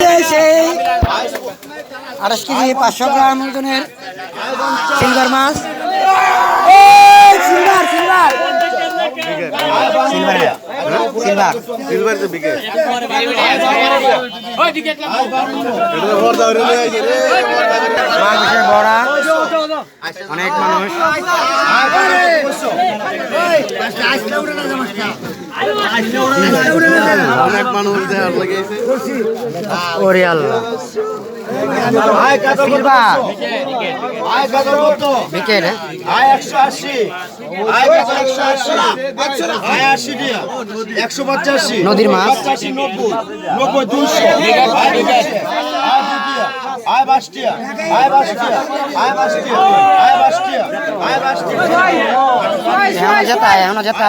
সেই আঠাশ কেজি পাঁচশো গ্রাম ওজনের সিলভার মাছ। Silver silver. Silver. Silver. Silver তো বিকে এটা ভর দাও রে রে রে মানুষের বড়া অনেক মানুষ দেওয়ার লাগাইছে ওরে আল্লাহ। পঁচাশি। নদীর মাছ। নব্বই। দুশো আয় বাসটিয়া আয় বাসটিয়া আয় বাসটিয়া আয় বাসটিয়া আয় বাসটিয়া এখনও যেতা এখনও যেতা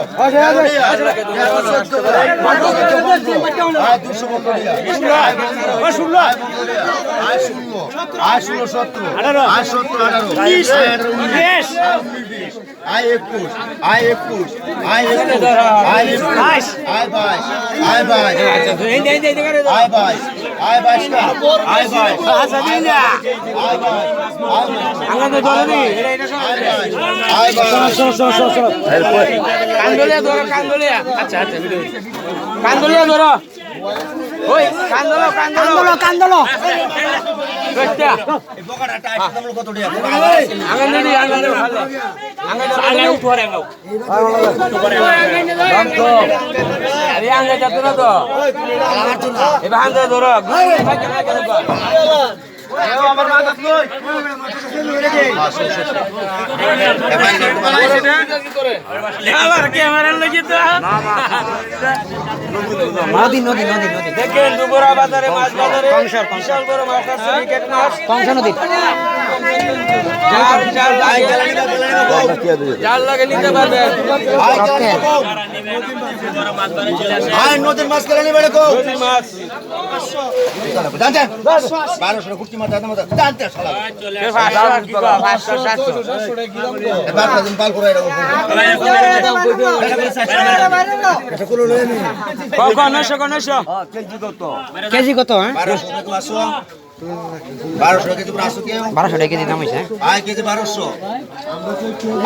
আয় পনেরোটিয়া আয় পনেরো আয় ষোলো আয় ষোলো আয় সতেরো আয় সতেরো আয় আয় বাইশ কান্দলিয়া ধরো কান্দলিয়া। আচ্ছা আচ্ছা কান্দলিয়া ধরো। ওই কান্দলো কান্দলো। কান্দলো এবার আঙ্গে ধরো। আবার ক্যামেরা লাগি তো। নদী নদী নদী নদী। দেখেন দুপুরা বাজারে মাছ বাজারে বিশাল বড় মাছ আছে উইকেট মাছ। কংস নদী। জাল লাগে নিতে পারবে। রক্তের নদীর মাছ কেটে নিবে রে নদীর মাছ। জানতেন বারোশো কুর্তি মাছ দাম জানতে শালা পাঁচশো সাতশো পাল করে রাখো কখন নশো নশো? কেজি কত? হ্যাঁ? বারোশো বারোশো কেজি আসো কেউ? বারোশো টাকা কেজি দাম হয়েছে আয় কেজি বারোশো।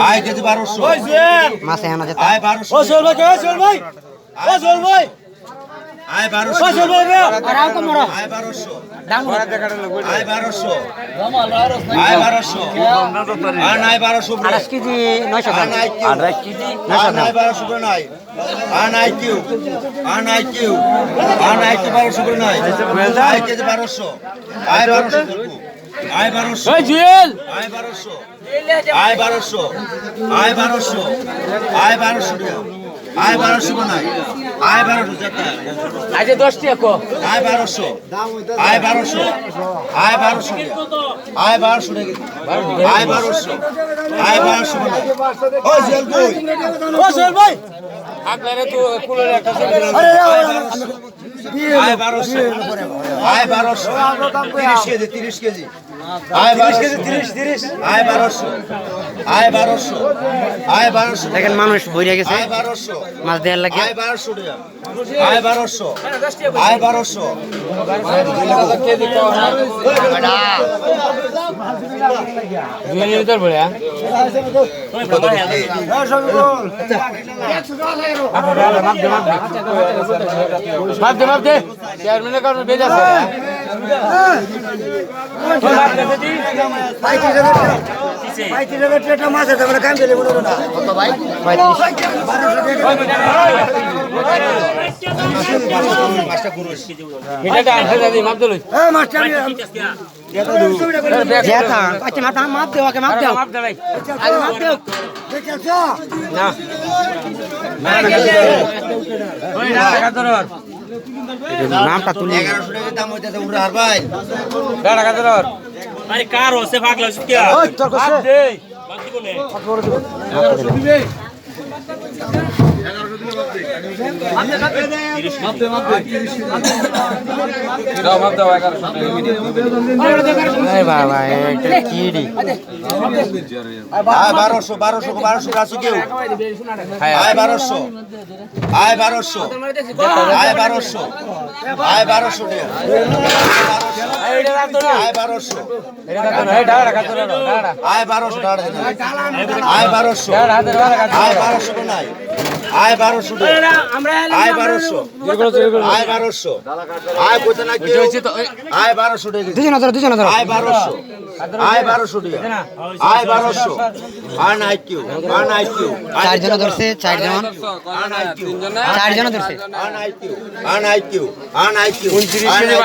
আয় কেজি বারোশো। মাছ এখনও যেতা আয় বারোশো। ভাই ভাই। আয় বারোশো। আর আও কম মরো আয় বারোশো। আয় বারোশো। আয় বারোশো। আর নাই বারোশো আঠাশ কেজি নয়শো নাই কিউ। আর নাই বারোশো নাই। আর নাই কিউ। আর নাই কিউ। আর নাই কি বারোশো নাই। আয় কেজি বারোশো। আয় বারোশো আয় বারোশো। আয় বারোশো। আয় বারোশো। আয় বারোশো। আয় বারোশো আয় বারোশো নাই আয় বারোশো আজ দশ টাকা আয় বারোশো। আয় বারোশো। আয় বারোশো। আয় বারোশো আয় বারোশো। আয় বারোশো ও জেল কই ও সোল ভাই। আপনারে তো কুলের একটা আয় বারোশো। আয় বারোশো। তিরিশ কেজি তিরিশ কেজি। আয় বারোশো। কেজি তিরিশ তিরিশ আয় বারোশো। আয় বারোশো। আয় বারোশো। দেখেন মানুষ বইরে গেছে। আয় বারোশো। মাছ দেওয়ার লাগে। আয় বারোশো আয় বারোশো। আয় বারোশো। মাপ দে মাপ দে। চেয়ারম্যানের কারণে বেজ মাপ দে লই যেতা আচ্ছা মাথা মাপ দেও। আগে মাপ দেও। মাপ দে ভাই আগে মাপ দেও। না না নামটা তুলি কার হচ্ছে পাগলা কে আয় বারোশো বারোশো বারোশো আছে কেউ আয় বারোশো আয় বারোশো আয় বারোশো আয় বারোশো আয় বারোশো আয় বারোশো টাকা দেন। আয় বারোশো আয় বারোশো নাই আয় বারোশো। আয় বারোশো আয় বারোশো আয় কোথায় না কেউ আয় বারোশো দুজন ধরো দুজন ধরো আয় বারোশো আয় বারোশো টাকা আয় বারোশো আর নাই কেউ আর নাই কেউ চারজন ধরছে চারজন আর নাই কেউ চারজন ধরছে আর নাই কেউ আর নাই কেউ আর নাই কেউ আর নাই কেউ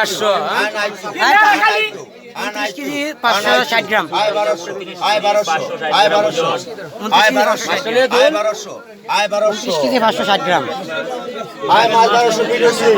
আর নাই কেউ কেউ কেজি পাঁচশো ষাট গ্রাম। আয় বারোশো। আয় বারোশো। আয় বারোশো। আয় বারোশো আয় বারোশো। আয় বারোশো। কেজি পাঁচশো ষাট গ্রাম। আয় মাছ বারোশো বিদেশি